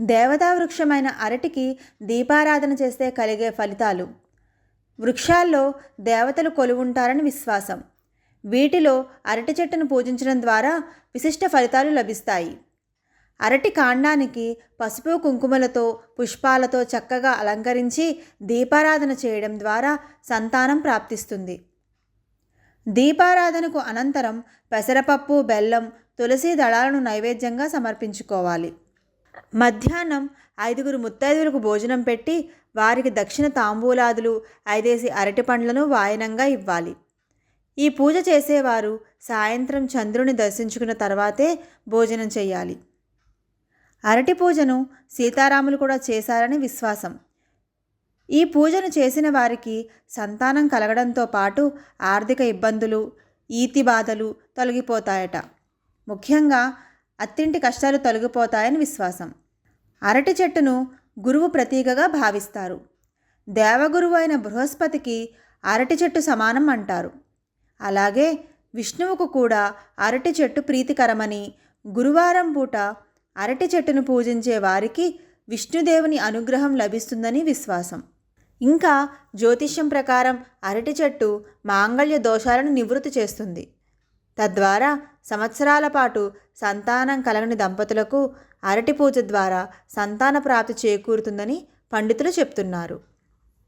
దేవతా వృక్షమైన అరటికి దీపారాధన చేస్తే కలిగే ఫలితాలు. వృక్షాల్లో దేవతలు కొలువుంటారని విశ్వాసం. వీటిలో అరటి చెట్టును పూజించడం ద్వారా విశిష్ట ఫలితాలు లభిస్తాయి. అరటి కాండానికి పసుపు కుంకుమలతో పుష్పాలతో చక్కగా అలంకరించి దీపారాధన చేయడం ద్వారా సంతానం ప్రాప్తిస్తుంది. దీపారాధనకు అనంతరం పెసరపప్పు బెల్లం తులసి దళాలను నైవేద్యంగా సమర్పించుకోవాలి. మధ్యాహ్నం ఐదుగురు ముత్తైదువులకు భోజనం పెట్టి వారికి దక్షిణ తాంబూలాదులు ఐదేసి అరటి పండ్లను వాయనంగా ఇవ్వాలి. ఈ పూజ చేసేవారు సాయంత్రం చంద్రుని దర్శించుకున్న తర్వాతే భోజనం చేయాలి. అరటి పూజను సీతారాములు కూడా చేశారని విశ్వాసం. ఈ పూజను చేసిన వారికి సంతానం కలగడంతో పాటు ఆర్థిక ఇబ్బందులు ఈతి బాధలు తొలగిపోతాయట. ముఖ్యంగా అత్తింటి కష్టాలు తొలగిపోతాయని విశ్వాసం. అరటి చెట్టును గురువు ప్రతీకగా భావిస్తారు. దేవగురువు అయిన బృహస్పతికి అరటి చెట్టు సమానం అంటారు. అలాగే విష్ణువుకు కూడా అరటి చెట్టు ప్రీతికరమని గురువారం పూట అరటి చెట్టును పూజించే వారికి విష్ణుదేవుని అనుగ్రహం లభిస్తుందని విశ్వాసం. ఇంకా జ్యోతిష్యం ప్రకారం అరటి చెట్టు మాంగళ్య దోషాలను నివృత్తి చేస్తుంది. తద్వారా సంవత్సరాల పాటు సంతానం కలగని దంపతులకు అరటి పూజ ద్వారా సంతాన ప్రాప్తి చేకూరుతుందని పండితులు చెప్తున్నారు.